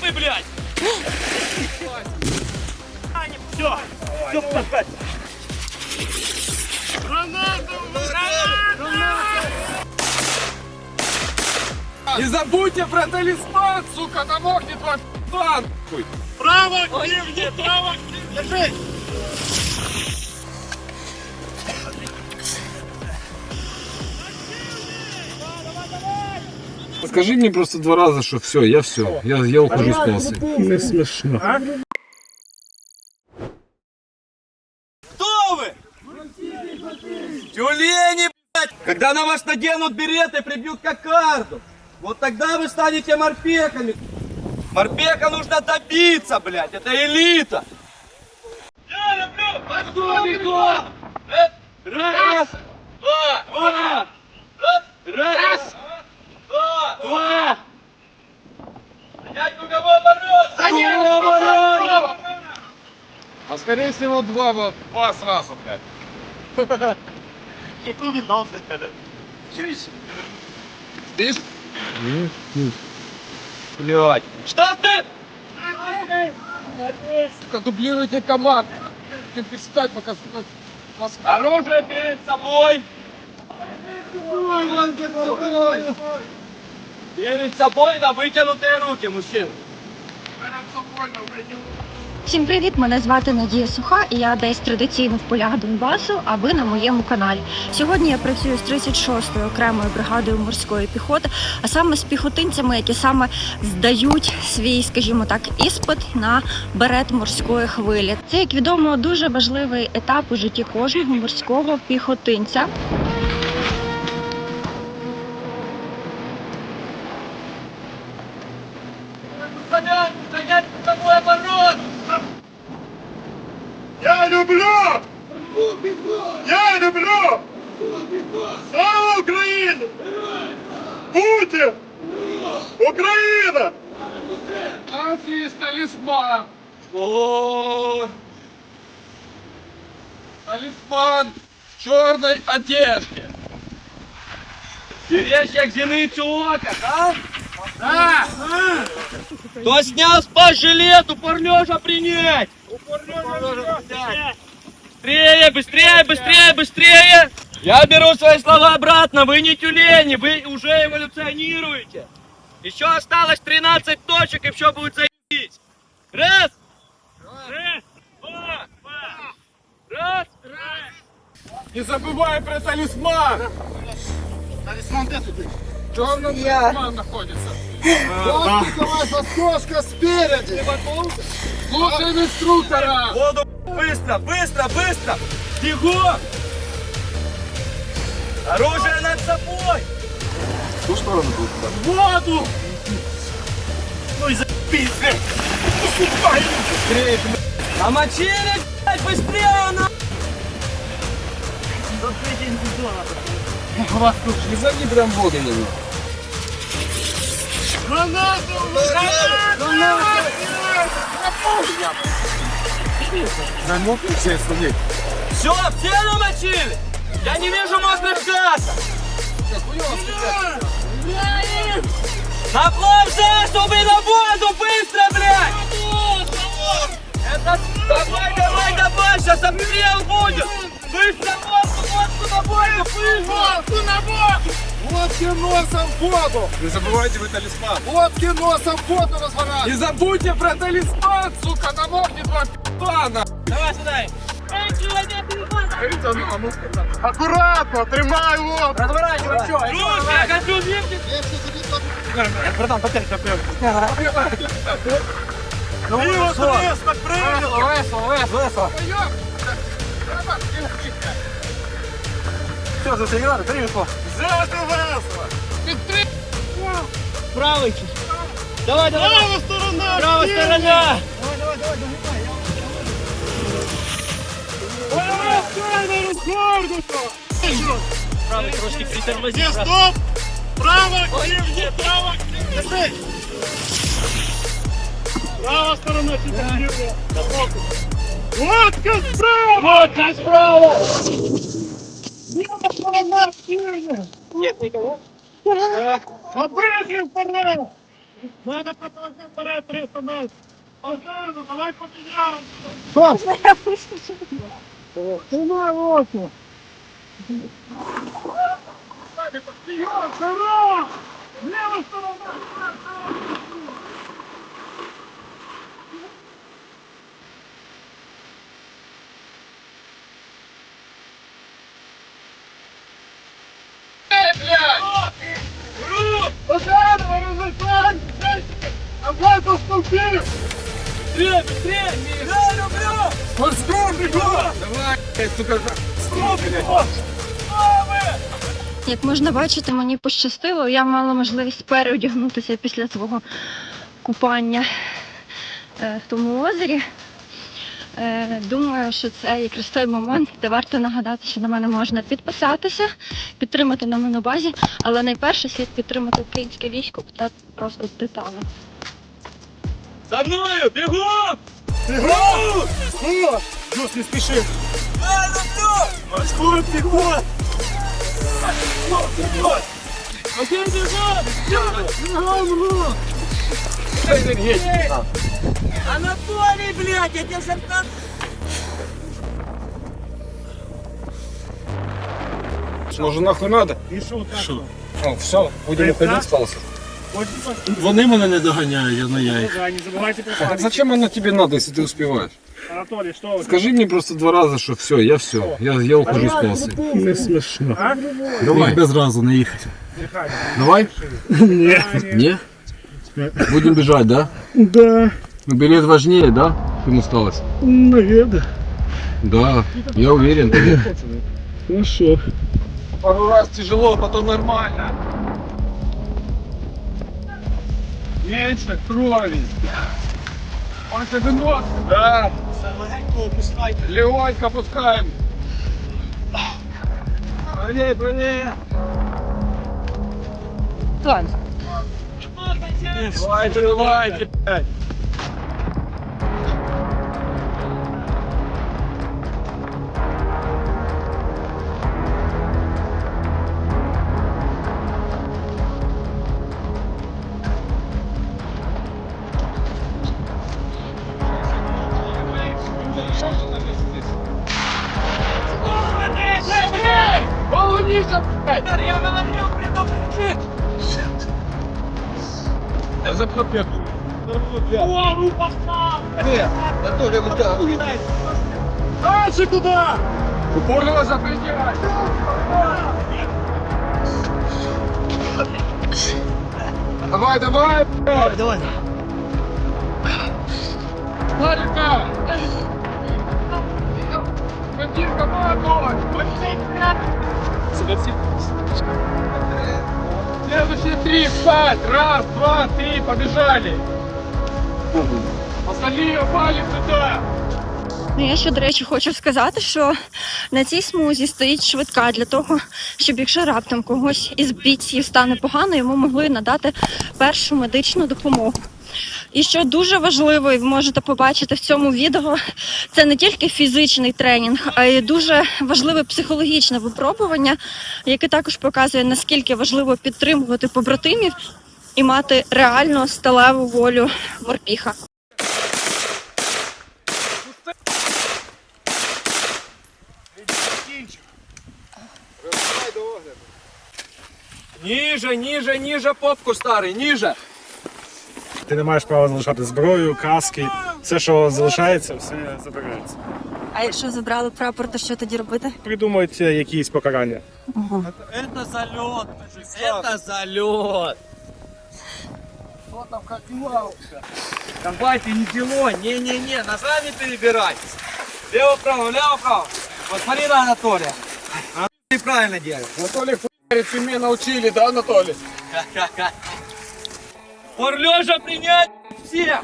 Вы, блядь! Все, все, пускай. Не забудьте про талисман, сука, намокнет ваш план. Право, активнее, право, активнее. Держи. Скажи мне просто два раза, что все, я все, я, я ухожу с полосы. Не смішно. Кто вы? Тюлени, блядь! Когда на вас наденут береты, прибьют как карту. Вот тогда вы станете морпеками. Морпека нужно добиться, блядь, это элита. Я люблю подсобику! Раз, два, два, раз, два, два. Дядьку кого бороться? А скорее всего два, вот, два сразу, блядь. Здесь? Блядь. Что ты? Сука, дублируйте команд. Ты перестать пока вас- Оружие перед собой. Перед собой на вытянутые руки, мужчина. Всім привіт! Мене звати Надія Суха, і я десь традиційно в полях Донбасу, а ви на моєму каналі. Сьогодні я працюю з 36-ю окремою бригадою морської піхоти, а саме з піхотинцями, які саме здають свій, скажімо так, іспит на берет морської хвилі. Це, як відомо, дуже важливий етап у житті кожного морського піхотинця. Талисман в черной одежде. Берешь як зеницю ока, да? Да! Кто снял спас-жилет, упор лежа принять! Быстрее, быстрее, быстрее, быстрее! Я беру свои слова обратно, вы не тюлени, вы уже эволюционируете. Еще осталось 13 точек и все будет заебись. Раз! Два! Раз! Не забывай про талисман. Талисман де тут? В черном талисман находится. Пластикова спереди! Слушаем инструктора. Воду быстро, быстро, быстро! Бегом! Оружие над собой! В ту сторону будет. Воду! Ну и за***ись, блядь! Быстрее, блядь! Намочили, блядь, быстрее, на! Не залей прям воду немного. Замокни все, смотри. Все, все намочили! Я не вижу мокрых газов! На плав заступы на воду, быстро, блядь! Это... Давай, давай, давай, сейчас обстрел будет! Водки носом в воду! Не забывайте вы талисман. Водки носом в воду разворачивай! Не забудьте про талисман, сука, намокнет ваш плана. Давай сюда! Эй, человек, Смотрите, а ну, а Аккуратно, тримай воду! Разворачивай, что? я хочу видеть! Братан, потянь, Ну, весло, весло, весло, весло Все, засигнали, три весло. Взяти весело! Правый чуть. Давай, давай. Права сторона! Правая сторона. Правильно розгорнуто! Правый трошки притормози. Ні, брат. стоп! Право активні, право активні! Права сторона чуть активні! Водка справа! Водка справа! Нет никого. Обрезли вперед! Надо потом вперед 300 метров. Пожалуйста, давай побежим. Снимай лодку. Вперед, здорово! Левая сторона! Пожалуйста, результат! Давай поступи! Быстрее, быстрее! Я люблю! Поступи, Давай, сука, Як можна бачити, мені пощастило. Я мала можливість переодягнутися після свого купання е, в тому озері. Е, Думаю, що це якраз той момент, де варто нагадати, що на мене можна підписатися, підтримати на монобазі, але найперше слід підтримати українське військо та просто детали. За мною, бегом! Джус, не спеши! Морской пехот! Окей, бегом! Бегом, бегом! Анатолий, блядь, я тебе шептал. Може нахуй надо? И шо так? Ну, все, будемо ходити остался. Вони мене не доганяють, я на яйця. Да, не забывайте про Так память. зачем оно тебе надо, если ты успеваешь? Анатолий, что вы? Скажи мне просто два раза, что все, я все, я, я ухожу с полосы. Не смішно. А? Давай, без разу не їхати. давай. Не? Будем бежать, да? Да, Ну, билет важнее, да? Чем усталость? наверное. Да, я уверен. Ну що? Пару раз тяжело, потом нормально. Меньше крови. Он это вынос, да. Легонько пускаем. Правее, правее. Давайте, давайте. Дальше туда! Упорно запрягай. Давай, давай. Давай, давай. Марика! Командир команду! Следующие три, встать! Раз, два, три, побежали! Остальные упали сюда! Ну, я ще, до речі, хочу сказати, що на цій смузі стоїть швидка для того, щоб якщо раптом когось із бійців стане погано, йому могли надати першу медичну допомогу. І що дуже важливо, і ви можете побачити в цьому відео, це не тільки фізичний тренінг, а й дуже важливе психологічне випробування, яке також показує, наскільки важливо підтримувати побратимів і мати реальну сталеву волю морпіха. Ниже, ниже, ниже попку, старый, ниже. Ти не маєш права залишати зброю, каски. Все, що залишається, все забирається. А якщо забрали прапор, то що тоді робити? Придумають е, якісь покарання. Это залет, это залет. Что там, как дела? Давайте, не дело, не-не-не, ножами перебирайтесь. Лево-право, лево-право. Вот смотри на Анатолия. А ты правильно делаешь. Анатолий хуярит, меня научили, да, Анатолий? Пор лежа принять всех.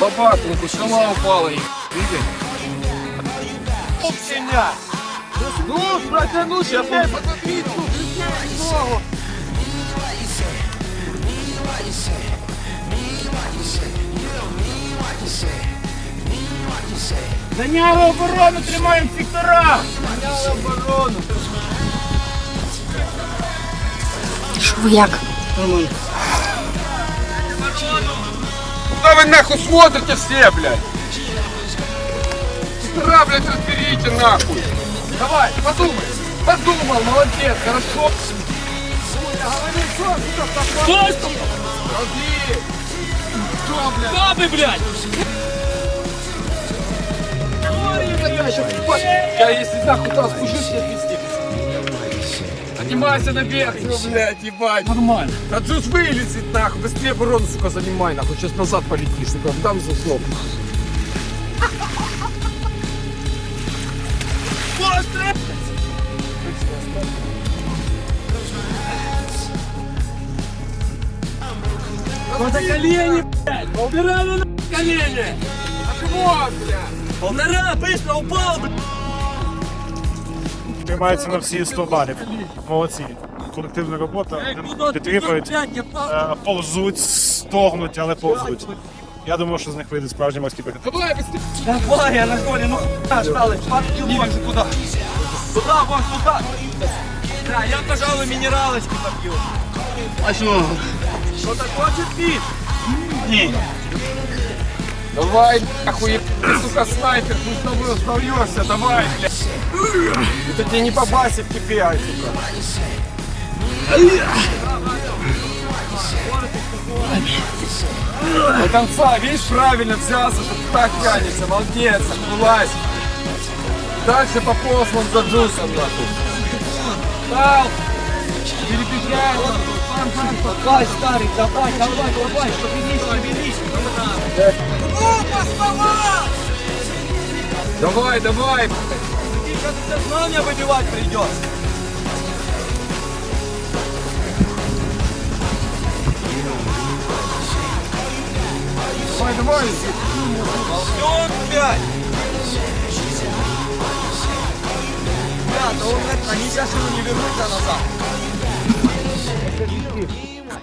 Бабак, ну скала упала. Видишь? Общиня. Ну, протянуть, я посмотри, ногу. Зайняли оборону, тримаємо сектора! Що ви як? Куда вы нахуй смотрите все, блядь? Сектора, блядь, разберите нахуй! Давай, подумай! Подумал, молодец, хорошо! Подожди! Бабы, блядь! Я если нахуй там спущусь, я пиздец. Поднимайся наверх, всё, блядь, ебать. Нормально. Да Джуз вылезет, нахуй. Быстрее оборону, сука, занимай, нахуй. Сейчас назад полетишь, сука. Дам Надо колени, блядь! Полтора на колени! А чего, блядь? Полтора, быстро упал, блядь! Тримаються на всі 100 балів. Молодці. Колективна робота, підтримують, е, повзуть, стогнуть, але повзуть. Я думаю, що з них вийде справжній морський пехотинець. Давай, быстрее. Давай, Анатолий, ну хуя осталось, пару Не вижу куда. Туда, вон туда. Да, я, пожалуй, минералочку попью. А что? Что-то хочет пить? Не. Давай, нахуй, ты, сука, снайпер. Ты с тобой остаешься, давай, блядь. Это тебе не по басе в тебе, ай, сука. До конца, видишь, правильно взялся, что ты так тянешься, молодец, вылазь. Дальше пополз вон за джусом, нахуй. Встал, перебегай, Давай, старый, давай, давай, давай, шевелись, шевелись. давай, давай. Сейчас сознание выбивать придется. Давай, давай. Ползет пять. Ребята, он, они сейчас его не вернут назад.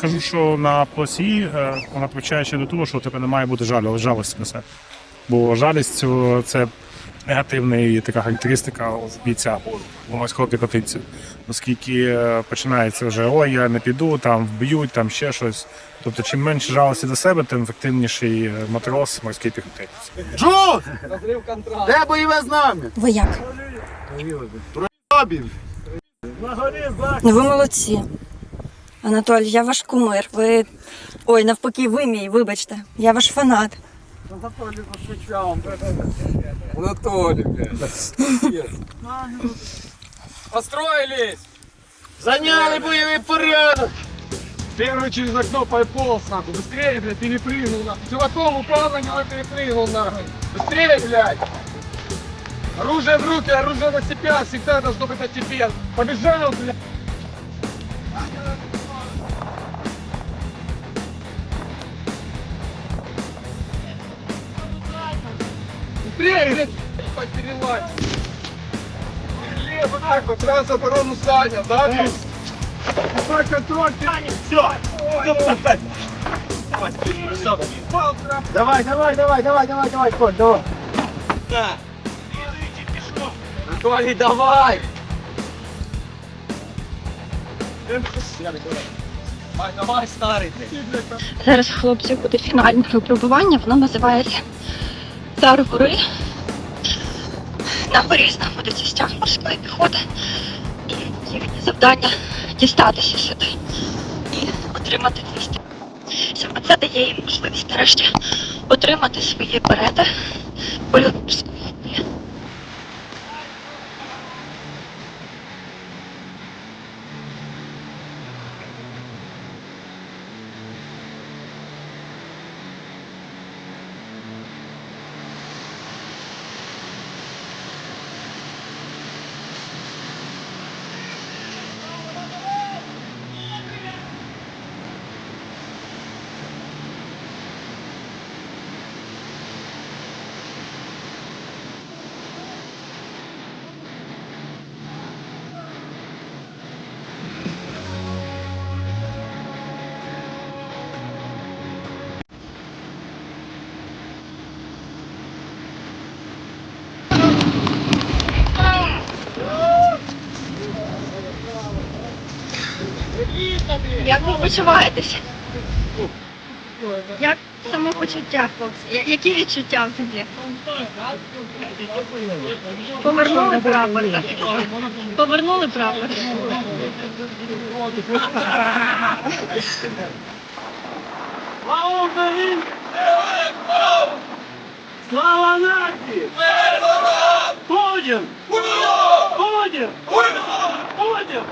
Кажу, що на плосі е, вона привчає ще до того, що у тебе не має бути жалю, жалості на себе. Бо жалість е, це негативна і така характеристика у бійця у морського піхотинця. Оскільки е, починається вже ой, я не піду, там вб'ють, там ще щось. Тобто, чим менше жалості до себе, тим ефективніший матрос, морський піхотинець. Джуз! Де бойове знам'я? Ви як? Ви молодці. Анатолій, я ваш кумир. Ви. Ой, навпаки, ви мій, вибачте. Я ваш фанат. Анатолий, блядь. Пиздец. Построились! Зайняли бойовий порядок! Первый через окно пополз, нахуй. Быстрее, блядь, перепрыгнул, нахуй. Чуваком упал на него и перепрыгнул, нахуй. Быстрее, блядь! Оружие в руки, оружие на себя, всегда должно быть на тебе. Побежал, блядь! Быстрее, блядь, ебать, перелазь! Лево, так вот, раз оборону занял, да? блядь? Ебать, контроль, все! Давай, давай, давай, давай, давай, давай, Коль, давай! Анатолий, давай! Давай, давай, старый ты. Зараз хлопці буде фінальне випробування. Воно називається Цар гори. На горі знаходиться стяг морської піхоти. І їхнє завдання дістатися сюди і отримати 200. Саме це дає їм можливість нарешті отримати свої берети польоту Як ви почуваєтеся? Як самопочуття, хлопці? Я- Які відчуття в тобі? Повернули прапор. Повернули прапор. Слава Україні! Слава нації! Путін! Путін! Путін!